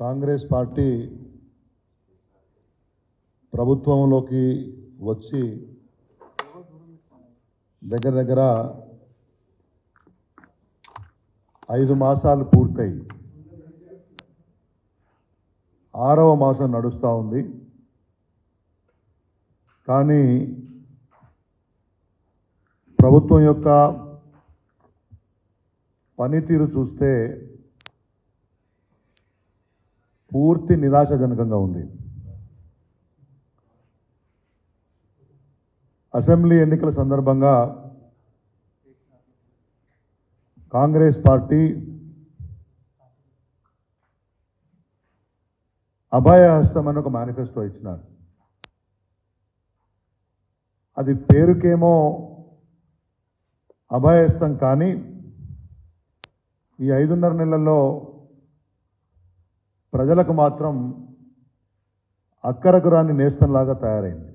Congress party ప్రభుత్వంలోకి వచ్చి దగ్గర దగ్గర ఐదు మాసాలు పూర్తయి. ఆరవ మాసం నడుస్తూ ఉంది. కానీ ప్రభుత్వం యొక్క పనితీరు చూస్తే పూర్తి నిరాశాజనకంగా ఉంది. అసెంబ్లీ ఎన్నికల సందర్భంగా కాంగ్రెస్ పార్టీ అభయహస్తం అని ఒక మేనిఫెస్టో ఇచ్చినారు. అది పేరుకేమో అభయహస్తం కానీ ఈ ఐదున్నర నెలల్లో ప్రజలకు మాత్రం అక్కరకు రాని నేస్తంలాగా తయారైంది.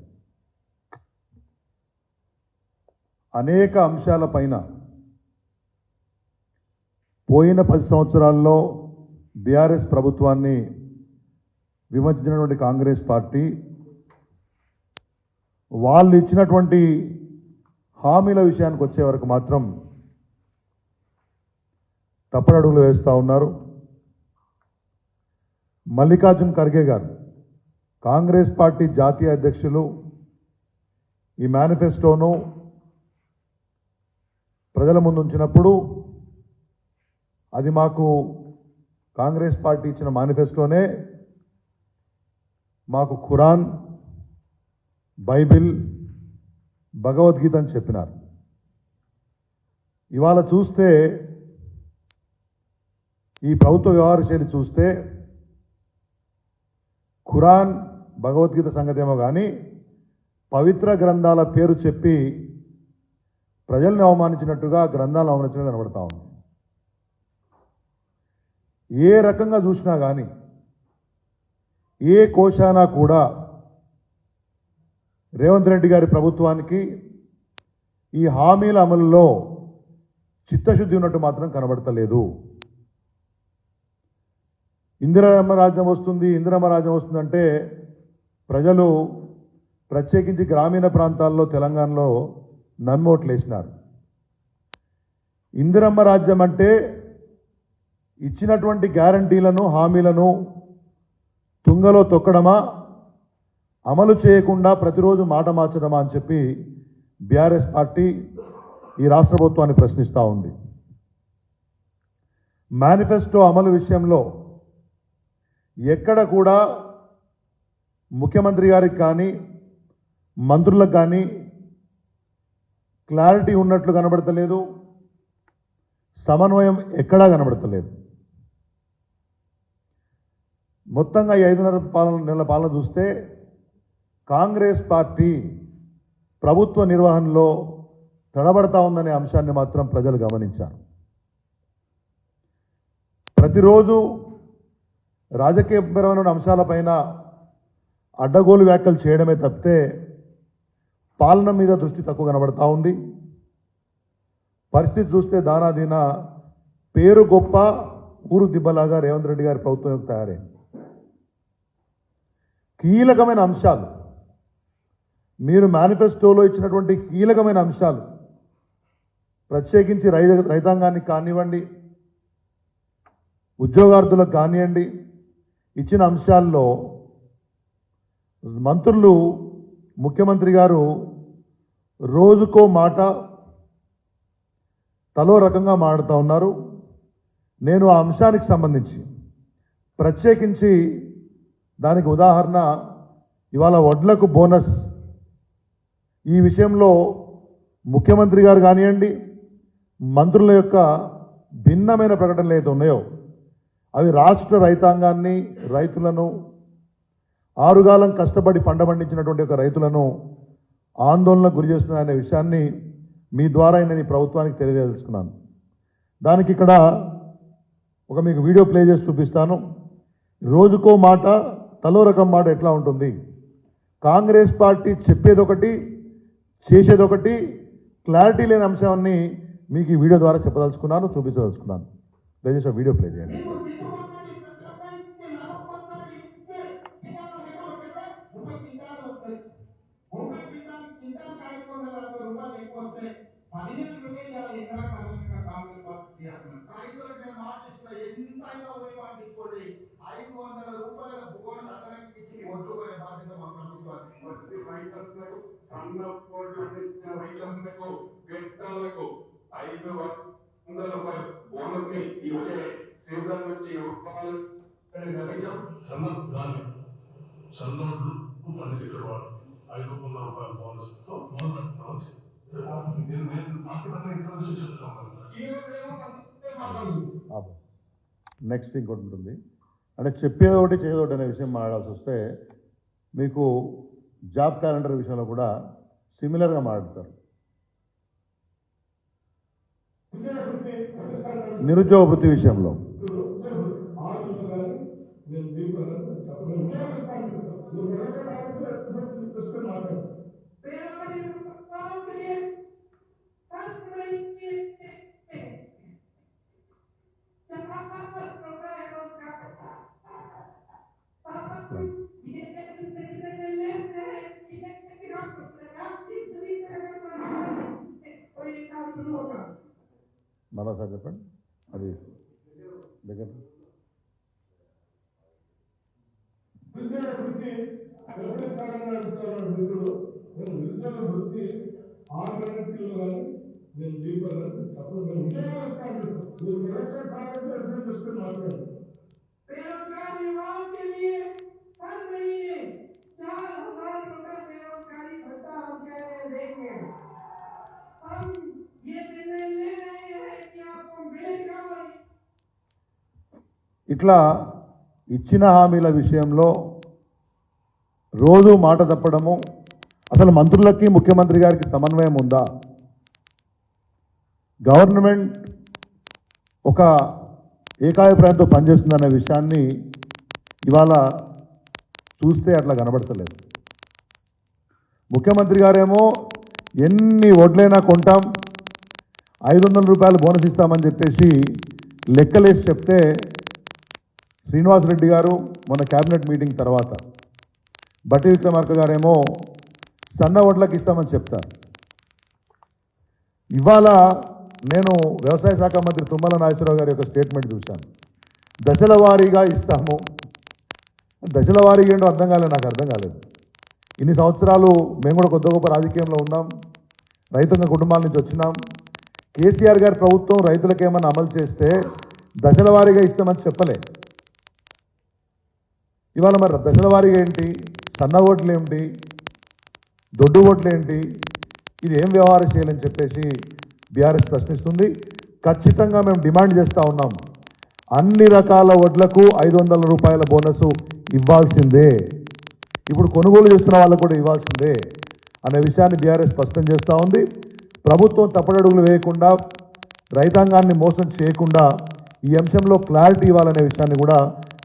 అనేక అంశాల పైన పోయిన పది సంవత్సరాల్లో బీఆర్ఎస్ ప్రభుత్వాన్ని విమర్శించినటువంటి కాంగ్రెస్ పార్టీ వాళ్ళు ఇచ్చినటువంటి హామీల విషయానికి వచ్చే వరకు మాత్రం తప్పడడుగులు వేస్తూ ఉన్నారు. మల్లికార్జున్ ఖర్గే గారు కాంగ్రెస్ పార్టీ జాతీయ అధ్యక్షులు ఈ మేనిఫెస్టోను ప్రజల ముందు ఉంచినప్పుడు అది మాకు కాంగ్రెస్ పార్టీ ఇచ్చిన మేనిఫెస్టోనే. మాకు ఖురాన్ బైబిల్ భగవద్గీత అని చెప్పినారు. ఇవాళ చూస్తే ఈ ప్రభుత్వ వ్యవహార శైలి చూస్తే ఖురాన్ భగవద్గీత సంగతేమో కానీ పవిత్ర గ్రంథాల పేరు చెప్పి ప్రజల్ని అవమానించినట్టుగా గ్రంథాలను అవమానించినట్టు కనబడతా ఉంది. ఏ రకంగా చూసినా కానీ ఏ కోశానా కూడా రేవంత్ రెడ్డి గారి ప్రభుత్వానికి ఈ హామీల అమలులో చిత్తశుద్ధి ఉన్నట్టు మాత్రం కనబడతలేదు. ఇందిరమ్మ రాజ్యం వస్తుంది ఇందిరమ్మ రాజ్యం వస్తుందంటే ప్రజలు ప్రత్యేకించి గ్రామీణ ప్రాంతాల్లో తెలంగాణలో నమ్మోట్లేసినారు. ఇందిరమ్మ రాజ్యం అంటే ఇచ్చినటువంటి గ్యారంటీలను హామీలను తుంగలో తొక్కడమా అమలు చేయకుండా ప్రతిరోజు మాట మార్చడమా అని చెప్పి బీఆర్ఎస్ పార్టీ ఈ రాష్ట్ర ప్రభుత్వాన్ని ప్రశ్నిస్తూ ఉంది. మేనిఫెస్టో అమలు విషయంలో ఎక్కడ కూడా ముఖ్యమంత్రి గారికి కానీ మంత్రులకు కానీ క్లారిటీ ఉన్నట్లు కనబడతలేదు. సమన్వయం ఎక్కడా కనబడతలేదు. మొత్తంగా ఈ ఐదున్నర పాలన నెలల పాలన చూస్తే కాంగ్రెస్ పార్టీ ప్రభుత్వ నిర్వహణలో తడబడతా ఉందనే అంశాన్ని మాత్రం ప్రజలు గమనించారు. ప్రతిరోజు రాజకీయపరమైన అంశాలపైన అడ్డగోలు వ్యాఖ్యలు చేయడమే తప్పితే పాలన మీద దృష్టి తక్కువ కనబడతా ఉంది. పరిస్థితి చూస్తే దానాదీన పేరు గొప్ప ఊరు దిబ్బలాగా రేవంత్ రెడ్డి గారి ప్రభుత్వం తయారైంది. కీలకమైన అంశాలు మీరు మేనిఫెస్టోలో ఇచ్చినటువంటి కీలకమైన అంశాలు ప్రత్యేకించి రైతాంగానికి కానివ్వండి ఉద్యోగార్థులకు కానివ్వండి ఇచ్చిన అంశాల్లో మంత్రులు ముఖ్యమంత్రి గారు రోజుకో మాట తలో రకంగా మాట్లాడుతూ ఉన్నారు. నేను ఆ అంశానికి సంబంధించి ప్రత్యేకించి దానికి ఉదాహరణ ఇవాళ వడ్లకు బోనస్. ఈ విషయంలో ముఖ్యమంత్రి గారు కానివ్వండి మంత్రుల యొక్క భిన్నమైన ప్రకటనలు ఏదో ఉన్నాయో అవి రాష్ట్ర రైతాంగాన్ని రైతులను ఆరుగాలం కష్టపడి పంట పండించినటువంటి ఒక రైతులను ఆందోళనకు గురి చేస్తున్నాయనే విషయాన్ని మీ ద్వారా నేను ఈ ప్రభుత్వానికి తెలియజేసుకున్నాను. దానికి ఇక్కడ ఒక మీకు వీడియో ప్లే చేసి చూపిస్తాను. రోజుకో మాట తలో రకం మాట ఎట్లా ఉంటుంది? కాంగ్రెస్ పార్టీ చెప్పేదొకటి చేసేదొకటి క్లారిటీ లేని అంశాన్ని మీకు ఈ వీడియో ద్వారా చెప్పదలుచుకున్నాను చూపించదలుచుకున్నాను. There's just a video play there. సంఘ రైతులకు పెట్టలకు ఐదు వందల రూపాయలు బోనస్ని ఇచ్చే సీజన్ నుంచి రూపాయలు నిజం సన్న ధాన్యం సన్నోట్లు పండించారు వాళ్ళు ఐదు వందల రూపాయల బోనస్తో మొదలు పెట్టడం నేను నేను ఆర్థికంగా ఇక్కడ నుంచి చెప్తాను ఈ రోజేమో పంతొమ్మిది మాట్లాడు నెక్స్ట్ ఇంకోటి ఉంటుంది. అంటే చెప్పేది ఒకటి చేయదు ఒకటి అనే విషయం మాట్లాడాల్సి వస్తే మీకు జాబ్ క్యాలెండర్ విషయంలో కూడా సిమిలర్గా మాట్లాడతారు. నిరుద్యోగ వృత్తి విషయంలో. మరోసారి చెప్పండి అది దగ్గర నిరుద్యోగ వృత్తి నిర్వహిస్తానని అడుగుతున్నారు మిత్రులు నేను నిరుద్యోగ వృత్తి ఆరు గ్యారెంటీలు కానీ నేను దీపాలని చెప్పడం నేను ఉద్యోగస్తాను మీరు నిరక్షణ కావాలంటే అర్థం చేసుకుని మాట్లాడండి बेरोजगार युवाओं के लिए हर महीने चार हजार रुपए बेरोजगारी भत्ता हम कह रहे देंगे हम ये निर्णय ले रहे हैं कि आपको मिलेगा और ఇట్లా ఇచ్చిన హామీల విషయంలో రోజు మాట తప్పడము అసలు మంత్రులకి ముఖ్యమంత్రి గారికి సమన్వయం ఉందా గవర్నమెంట్ ఒక ఏకాభిప్రాయంతో పనిచేస్తుందనే విషయాన్ని ఇవాళ చూస్తే అట్లా కనబడతలేదు. ముఖ్యమంత్రి గారేమో ఎన్ని ఓట్లైనా కొంటాం ఐదు వందల రూపాయలు బోనస్ ఇస్తామని చెప్పేసి లెక్కలేసి చెప్తే శ్రీనివాసరెడ్డి గారు మొన్న క్యాబినెట్ మీటింగ్ తర్వాత బట్టి విక్రమార్క గారేమో సన్న ఓట్లకు ఇస్తామని చెప్తారు. ఇవాళ నేను వ్యవసాయ శాఖ మంత్రి తుమ్మల నాగేశ్వరరావు గారి యొక్క స్టేట్మెంట్ చూశాను. దశల వారీగా ఇస్తాము. దశల వారీగా ఏంటో అర్థం కాలేదు నాకు అర్థం కాలేదు. ఇన్ని సంవత్సరాలు మేము కూడా కొద్ది గొప్ప రాజకీయంలో ఉన్నాం. రైతాంగ కుటుంబాల నుంచి వచ్చినాం. కేసీఆర్ గారి ప్రభుత్వం రైతులకు ఏమన్నా అమలు చేస్తే దశల వారీగా ఇస్తామని చెప్పలే. ఇవాళ మరి దశల వారీగా ఏంటి? సన్న ఓట్లు ఏంటి దొడ్డు ఓట్లు ఏంటి ఇది ఏం వ్యవహారం చేయాలని చెప్పేసి బీఆర్ఎస్ ప్రశ్నిస్తుంది. ఖచ్చితంగా మేము డిమాండ్ చేస్తూ ఉన్నాం. అన్ని రకాల వడ్లకు ఐదు వందల రూపాయల బోనస్ ఇవ్వాల్సిందే. ఇప్పుడు కొనుగోలు చేస్తున్న వాళ్ళకు కూడా ఇవ్వాల్సిందే అనే విషయాన్ని బీఆర్ఎస్ స్పష్టం చేస్తూ ఉంది. ప్రభుత్వం తప్పడడుగులు వేయకుండా రైతాంగాన్ని మోసం చేయకుండా ఈ అంశంలో క్లారిటీ ఇవ్వాలనే విషయాన్ని కూడా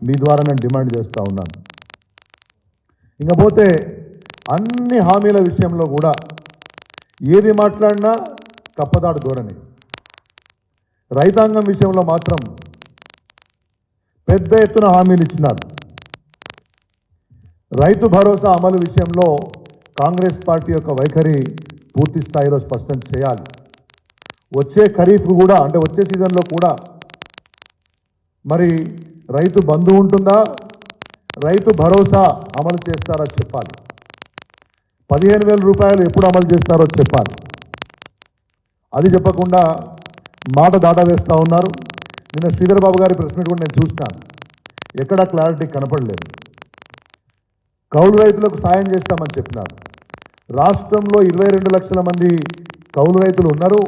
మీ ద్వారా నేను డిమాండ్ చేస్తూ ఉన్నాను. ఇంకపోతే అన్ని హామీల విషయంలో కూడా ఏది మాట్లాడినా తప్పదాడు ధోరణి. రైతాంగం విషయంలో మాత్రం పెద్ద ఎత్తున హామీలు ఇచ్చినారు. రైతు భరోసా అమలు విషయంలో కాంగ్రెస్ పార్టీ యొక్క వైఖరి పూర్తి స్థాయిలో స్పష్టం చేయాలి. వచ్చే ఖరీఫ్ కూడా అంటే వచ్చే సీజన్లో కూడా మరి రైతు బంధు ఉంటుందా? రైతు భరోసా అమలు చేస్తారా చెప్పాలి. పదిహేను వేల రూపాయలు ఎప్పుడు అమలు చేస్తారో చెప్పాలి. అది చెప్పకుండా మాట దాటా వేస్తూ ఉన్నారు. నిన్న శ్రీధర్ బాబు గారి ప్రెస్ మీట్ కూడా నేను చూసినాను ఎక్కడా క్లారిటీ కనపడలేదు. కౌలు రైతులకు సాయం చేస్తామని చెప్పినారు. రాష్ట్రంలో ఇరవై రెండు లక్షల మంది కౌలు రైతులు ఉన్నారు.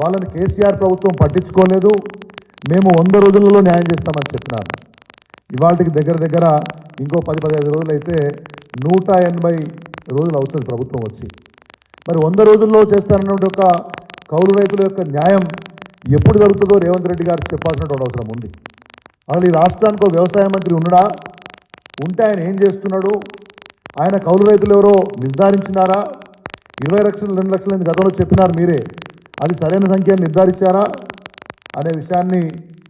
వాళ్ళని కేసీఆర్ ప్రభుత్వం పట్టించుకోలేదు. మేము వంద రోజులలో న్యాయం చేస్తామని చెప్పినారు. ఇవాళకి దగ్గర దగ్గర ఇంకో పది పదిహేను రోజులు అయితే నూట ఎనభై రోజులు అవుతుంది ప్రభుత్వం వచ్చి. మరి వంద రోజుల్లో చేస్తారన్నటువంటి ఒక కౌలు రైతుల యొక్క న్యాయం ఎప్పుడు జరుగుతుందో రేవంత్ రెడ్డి గారికి చెప్పాల్సినటువంటి అవసరం ఉంది. అసలు ఈ రాష్ట్రానికి ఒక వ్యవసాయ మంత్రి ఉన్నాడా? ఉంటే ఆయన ఏం చేస్తున్నాడు? ఆయన కౌలు రైతులు ఎవరో నిర్ధారించినారా? ఇరవై లక్షలు రెండు లక్షలు అని గతంలో చెప్పినారు మీరే. అది సరైన సంఖ్య నిర్ధారించారా? అనే విషయాన్ని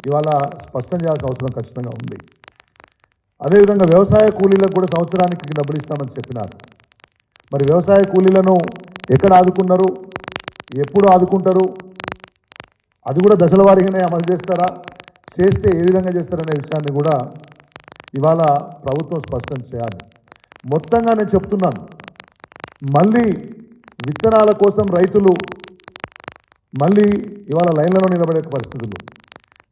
ఇవాళ స్పష్టం చేయాల్సిన అవసరం ఖచ్చితంగా ఉంది. అదేవిధంగా వ్యవసాయ కూలీలకు కూడా సంవత్సరానికి డబ్బులు ఇస్తామని చెప్పినారు. మరి వ్యవసాయ కూలీలను ఎక్కడ ఆదుకున్నారు? ఎప్పుడు ఆదుకుంటారు? అది కూడా దశల వారీగానే అమలు చేస్తారా? చేస్తే ఏ విధంగా చేస్తారనే విషయాన్ని కూడా ఇవాళ ప్రభుత్వం స్పష్టం చేయాలి. మొత్తంగా నేను చెప్తున్నాను. మళ్ళీ విత్తనాల కోసం రైతులు మళ్ళీ ఇవాళ లైన్లలో నిలబడే పరిస్థితులు.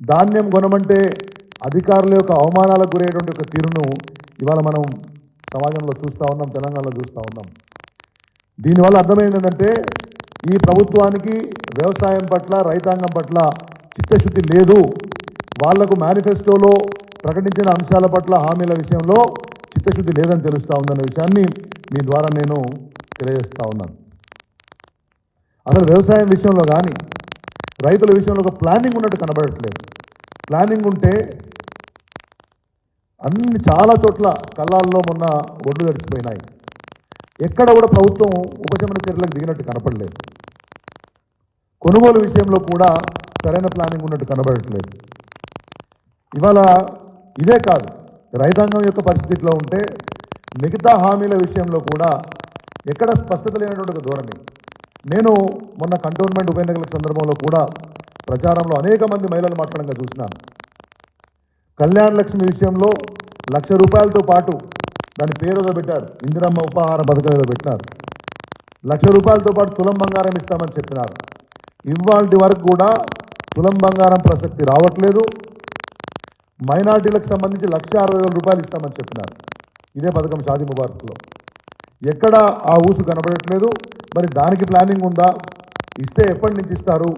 ధాన్యం కొనమంటే అధికారుల యొక్క అవమానాలకు గురయ్యేటువంటి ఒక తీరును ఇవాళ మనం సమాజంలో చూస్తూ ఉన్నాం తెలంగాణలో చూస్తూ ఉన్నాం. దీనివల్ల అర్థమైంది ఏంటంటే ఈ ప్రభుత్వానికి వ్యవసాయం పట్ల రైతాంగం పట్ల చిత్తశుద్ధి లేదు. వాళ్ళకు మేనిఫెస్టోలో ప్రకటించిన అంశాల పట్ల హామీల విషయంలో చిత్తశుద్ధి లేదని తెలుస్తూ ఉందన్న విషయాన్ని మీ ద్వారా నేను తెలియజేస్తూ ఉన్నాను. అసలు వ్యవసాయం విషయంలో కానీ రైతుల విషయంలో ఒక ప్లానింగ్ ఉన్నట్టు కనబడట్లేదు. ప్లానింగ్ ఉంటే అన్ని చాలా చోట్ల కళ్ళాల్లో మొన్న ఒడ్లు గడిచిపోయినాయి ఎక్కడ కూడా ప్రభుత్వం ఉపశమన చర్యలకు దిగినట్టు కనపడలేదు. కొనుగోలు విషయంలో కూడా సరైన ప్లానింగ్ ఉన్నట్టు కనబడట్లేదు. ఇవాళ ఇదే కాదు రైతాంగం యొక్క పరిస్థితిలో ఉంటే మిగతా హామీల విషయంలో కూడా ఎక్కడ స్పష్టత లేనటువంటి ఒక ధోరణి. నేను మొన్న కంటోన్మెంట్ ఉప ఎన్నికల సందర్భంలో కూడా ప్రచారంలో అనేక మంది మహిళలు మాట్లాడంగా చూసినాను. కళ్యాణ లక్ష్మి విషయంలో లక్ష రూపాయలతో పాటు దాని పేరు ఏదో పెట్టారు. ఇందిరమ్మ ఉపాహార పథకం ఏదో పెట్టినారు. లక్ష రూపాయలతో పాటు తులం బంగారం ఇస్తామని చెప్పినారు. ఇవాళ వరకు కూడా తులం బంగారం ప్రసక్తి రావట్లేదు. మైనార్టీలకు సంబంధించి లక్ష అరవై వేల రూపాయలు ఇస్తామని చెప్పినారు. ఇదే పథకం షాది ముబారక్లో. ఎక్కడ ఆ ఊసు కనబడట్లేదు. మరి దానికి ప్లానింగ్ ఉందా? ఇస్తే ఎప్పటి నుంచి ఇస్తారు?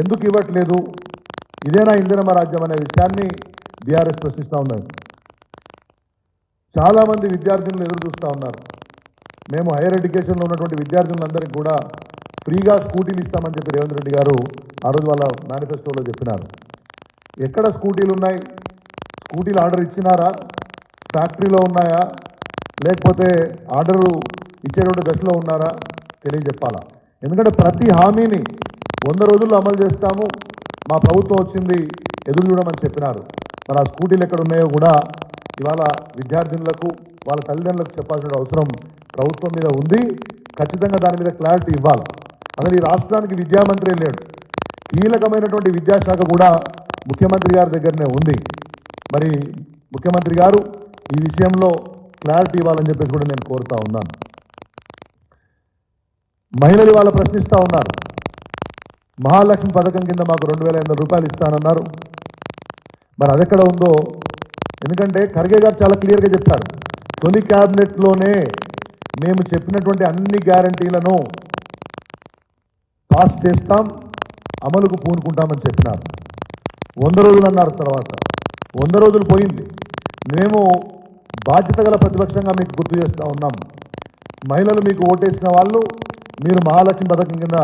ఎందుకు ఇవ్వట్లేదు? ఇదేనా ఇందిరమ్మ రాజ్యం అనే విషయాన్ని బీఆర్ఎస్ ప్రశ్నిస్తూ ఉన్నది. చాలామంది విద్యార్థులు ఎదురు చూస్తూ ఉన్నారు. మేము హైయర్ ఎడ్యుకేషన్లో ఉన్నటువంటి విద్యార్థులందరికీ కూడా ఫ్రీగా స్కూటీలు ఇస్తామని చెప్పి రేవంత్ రెడ్డి గారు ఆ రోజు వాళ్ళ మేనిఫెస్టోలో చెప్పినారు. ఎక్కడ స్కూటీలు ఉన్నాయి? స్కూటీలు ఆర్డర్ ఇచ్చినారా? ఫ్యాక్టరీలో ఉన్నాయా? లేకపోతే ఆర్డరు ఇచ్చేటువంటి దశలో ఉన్నారా? తెలియజెప్పాలా? ఎందుకంటే ప్రతి హామీని వంద రోజుల్లో అమలు చేస్తాము. మా ప్రభుత్వం వచ్చింది ఎదురు చూడమని చెప్పినారు. మరి ఆ స్కూటీలు ఎక్కడ ఉన్నాయో కూడా ఇవాళ విద్యార్థినులకు వాళ్ళ తల్లిదండ్రులకు చెప్పాల్సిన అవసరం ప్రభుత్వం మీద ఉంది. ఖచ్చితంగా దాని మీద క్లారిటీ ఇవ్వాలి. అసలు ఈ రాష్ట్రానికి విద్యామంత్రి లేడు. కీలకమైనటువంటి విద్యాశాఖ కూడా ముఖ్యమంత్రి గారి దగ్గరనే ఉంది. మరి ముఖ్యమంత్రి గారు ఈ విషయంలో క్లారిటీ ఇవ్వాలని చెప్పేసి కూడా నేను కోరుతా ఉన్నాను. మహిళలు ఇవాళ ప్రశ్నిస్తూ ఉన్నారు. మహాలక్ష్మి పథకం కింద మాకు రెండు వేల ఎనిమిది రూపాయలు ఇస్తానన్నారు. మరి అదెక్కడ ఉందో ఎందుకంటే ఖర్గే గారు చాలా క్లియర్గా చెప్పారు తొలి క్యాబినెట్లోనే మేము చెప్పినటువంటి అన్ని గ్యారంటీలను పాస్ చేస్తాం అమలుకు పూనుకుంటామని చెప్పినారు. వంద రోజులు అన్నారు తర్వాత. వంద రోజులు పోయింది. మేము బాధ్యత గల ప్రతిపక్షంగా మీకు గుర్తు చేస్తూ ఉన్నాం. మహిళలు మీకు ఓటేసిన వాళ్ళు మీరు మహాలక్ష్మి పథకం కింద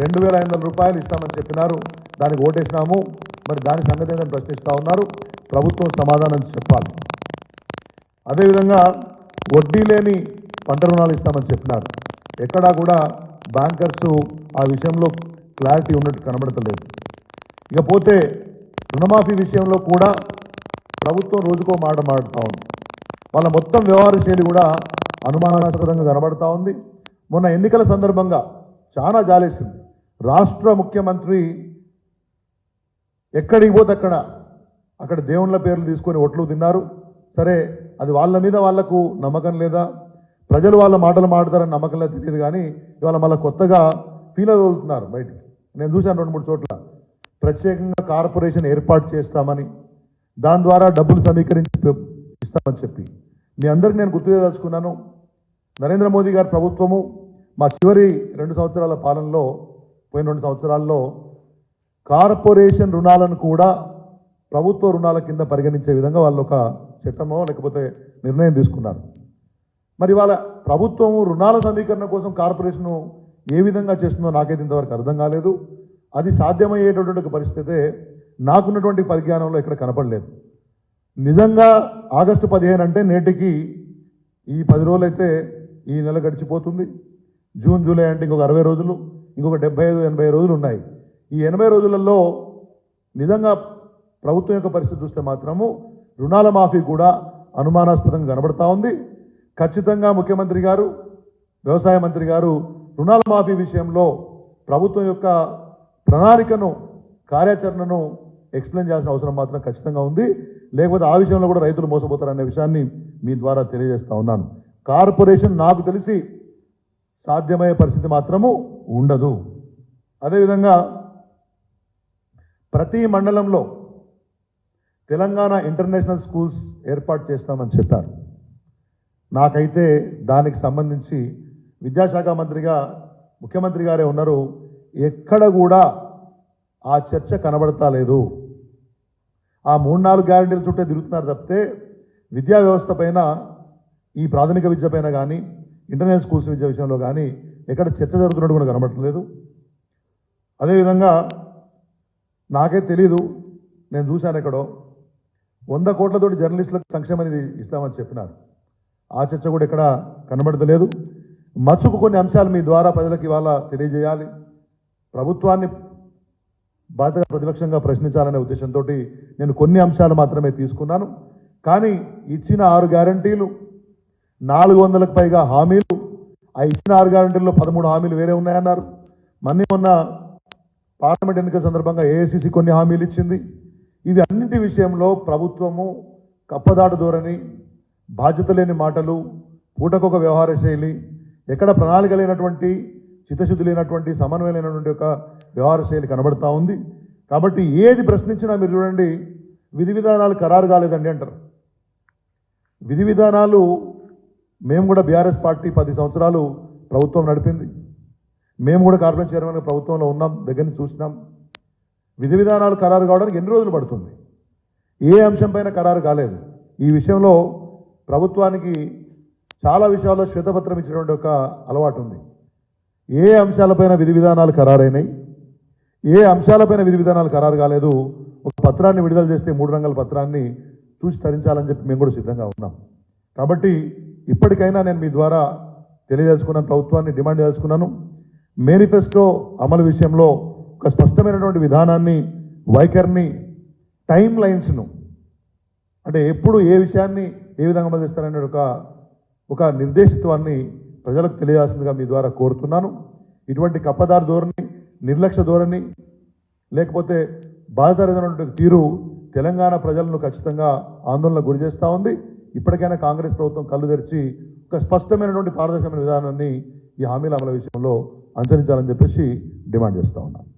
రెండు వేల ఐదు వందల రూపాయలు ఇస్తామని చెప్పినారు. దానికి ఓటేసినాము. మరి దాని సంగతి ఏదని ప్రశ్నిస్తూ ఉన్నారు. ప్రభుత్వం సమాధానం చెప్పాలి. అదేవిధంగా వడ్డీ లేని పంట రుణాలు ఇస్తామని చెప్పినారు. ఎక్కడా కూడా బ్యాంకర్స్ ఆ విషయంలో క్లారిటీ ఉన్నట్టు కనబడతలేదు. ఇకపోతే రుణమాఫీ విషయంలో కూడా ప్రభుత్వం రోజుకో మాట మాడుతూ ఉంది. వాళ్ళ మొత్తం వ్యవహార శైలి కూడా అనుమానాస్పదంగా కనబడతా ఉంది. మొన్న ఎన్నికల సందర్భంగా చాలా జాలేసింది. రాష్ట్ర ముఖ్యమంత్రి ఎక్కడికి పోతే అక్కడ అక్కడ దేవుళ్ళ పేర్లు తీసుకొని ఒట్లు తిన్నారు. సరే అది వాళ్ళ మీద వాళ్ళకు నమ్మకం లేదా? ప్రజలు వాళ్ళ మాటలు మాడతారని నమ్మకం తెలియదు కానీ ఇవాళ మళ్ళీ కొత్తగా ఫీల్ అవుతున్నారు బయటికి. నేను చూశాను రెండు మూడు చోట్ల. ప్రత్యేకంగా కార్పొరేషన్ ఏర్పాటు చేస్తామని దాని ద్వారా డబ్బులు సమీకరించి ఇస్తామని చెప్పి. మీ అందరికి నేను గుర్తు చేయదలుచుకున్నాను. నరేంద్ర మోదీ గారి ప్రభుత్వము మా చివరి రెండు సంవత్సరాల పాలనలో పోయిన రెండు సంవత్సరాల్లో కార్పొరేషన్ రుణాలను కూడా ప్రభుత్వ రుణాల కింద పరిగణించే విధంగా వాళ్ళు ఒక చట్టమో లేకపోతే నిర్ణయం తీసుకున్నారు. మరి వాళ్ళ ప్రభుత్వం రుణాల సమీకరణ కోసం కార్పొరేషన్ ఏ విధంగా చేస్తుందో నాకైతే ఇంతవరకు అర్థం కాలేదు. అది సాధ్యమయ్యేటటువంటి పరిస్థితే నాకున్నటువంటి పరిజ్ఞానంలో ఇక్కడ కనపడలేదు. నిజంగా ఆగస్టు పదిహేను అంటే నేటికి ఈ పది రోజులైతే ఈ నెల గడిచిపోతుంది. జూన్ జూలై అంటే ఇంకొక అరవై రోజులు ఇంకొక డెబ్బై ఐదు ఎనభై రోజులు ఉన్నాయి. ఈ ఎనభై రోజులలో నిజంగా ప్రభుత్వం యొక్క పరిస్థితి చూస్తే మాత్రము రుణాల మాఫీ కూడా అనుమానాస్పదంగా కనబడతా ఉంది. ఖచ్చితంగా ముఖ్యమంత్రి గారు వ్యవసాయ మంత్రి గారు రుణాల మాఫీ విషయంలో ప్రభుత్వం యొక్క ప్రణాళికను కార్యాచరణను ఎక్స్ప్లెయిన్ చేయాల్సిన అవసరం మాత్రం ఖచ్చితంగా ఉంది. లేకపోతే ఆ విషయంలో కూడా రైతులు మోసపోతారనే విషయాన్ని మీ ద్వారా తెలియజేస్తా ఉన్నాను. కార్పొరేషన్ నాకు తెలిసి సాధ్యమయ్యే పరిస్థితి మాత్రము ఉండదు. అదేవిధంగా ప్రతి మండలంలో తెలంగాణ ఇంటర్నేషనల్ స్కూల్స్ ఏర్పాటు చేస్తామని చెప్పారు. నాకైతే దానికి సంబంధించి విద్యాశాఖ మంత్రిగా ముఖ్యమంత్రి గారే ఉన్నారు. ఎక్కడ కూడా ఆ చర్చ కనబడతా లేదు ఆ మూడు నాలుగు గ్యారంటీల చుట్టే తిరుగుతున్నారు తప్పితే విద్యా వ్యవస్థ పైన ఈ ప్రాథమిక విద్య పైన కానీ ఇంటర్నేషనల్ స్కూల్స్ విద్య విషయంలో కానీ ఎక్కడ చర్చ జరుగుతున్నట్టు కూడా కనబడట్లేదు. అదేవిధంగా నాకే తెలీదు. నేను చూశాను ఎక్కడో. వంద కోట్లతోటి జర్నలిస్టులకు సంక్షేమ ఇస్తామని చెప్పినారు. ఆ చర్చ కూడా ఇక్కడ కనబడతలేదు. మచ్చుకు కొన్ని అంశాలు మీ ద్వారా ప్రజలకు ఇవాళ తెలియజేయాలి. ప్రభుత్వాన్ని బాధ్యత ప్రతిపక్షంగా ప్రశ్నించాలనే ఉద్దేశంతో నేను కొన్ని అంశాలు మాత్రమే తీసుకున్నాను. కానీ ఇచ్చిన ఆరు గ్యారంటీలు నాలుగు వందలకు పైగా హామీలు ఆ ఇచ్చిన ఆరు గ్యారంటీల్లో పదమూడు హామీలు వేరే ఉన్నాయన్నారు. మన్ని మొన్న పార్లమెంట్ ఎన్నికల సందర్భంగా ఏఐసిసి కొన్ని హామీలు ఇచ్చింది. ఇవి అన్నింటి విషయంలో ప్రభుత్వము కప్పదాటు ధోరణి బాధ్యత లేని మాటలు పూటకొక వ్యవహార శైలి ఎక్కడ ప్రణాళిక లేనటువంటి చిత్తశుద్ధి లేనటువంటి సమన్వయం లేనటువంటి ఒక వ్యవహార శైలి కనబడతా ఉంది. కాబట్టి ఏది ప్రశ్నించినా మీరు చూడండి విధి విధానాలు ఖరారు కాలేదండి అంటారు. విధి విధానాలు మేము కూడా బీఆర్ఎస్ పార్టీ పది సంవత్సరాలు ప్రభుత్వం నడిపింది. మేము కూడా కార్పొరేట్ చైర్మన్గా ప్రభుత్వంలో ఉన్నాం దగ్గర చూసినాం. విధి విధానాలు ఖరారు కావడానికి ఎన్ని రోజులు పడుతుంది? ఏ అంశం పైన ఖరారు కాలేదు. ఈ విషయంలో ప్రభుత్వానికి చాలా విషయాల్లో శ్వేతపత్రం ఇచ్చినటువంటి ఒక అలవాటు ఉంది. ఏ అంశాలపైన విధి విధానాలు ఖరారైనాయి? ఏ అంశాలపైన విధి విధానాలు ఖరారు కాలేదు? ఒక పత్రాన్ని విడుదల చేస్తే మూడు రంగుల పత్రాన్ని చూసి తరించాలని చెప్పి మేము కూడా సిద్ధంగా ఉన్నాం. కాబట్టి ఇప్పటికైనా నేను మీ ద్వారా తెలియదలుచుకున్నాను ప్రభుత్వాన్ని డిమాండ్ చేసుకున్నాను మేనిఫెస్టో అమలు విషయంలో ఒక స్పష్టమైనటువంటి విధానాన్ని వైఖరిని టైం లైన్స్ను అంటే ఎప్పుడు ఏ విషయాన్ని ఏ విధంగా అమలు చేస్తారనే ఒక ఒక నిర్దేశిత్వాన్ని ప్రజలకు తెలియాల్సిందిగా మీ ద్వారా కోరుతున్నాను. ఇటువంటి కప్పదారు ధోరణి నిర్లక్ష్య ధోరణి లేకపోతే బాధితరైనటువంటి తీరు తెలంగాణ ప్రజలను ఖచ్చితంగా ఆందోళనకు గురి చేస్తూ ఉంది. ఇప్పటికైనా కాంగ్రెస్ ప్రభుత్వం కళ్ళు తెరిచి ఒక స్పష్టమైనటువంటి పారదర్శకమైన విధానాన్ని ఈ హామీల అమలు విషయంలో అనుసరించాలని చెప్పేసి డిమాండ్ చేస్తూ ఉన్నాను.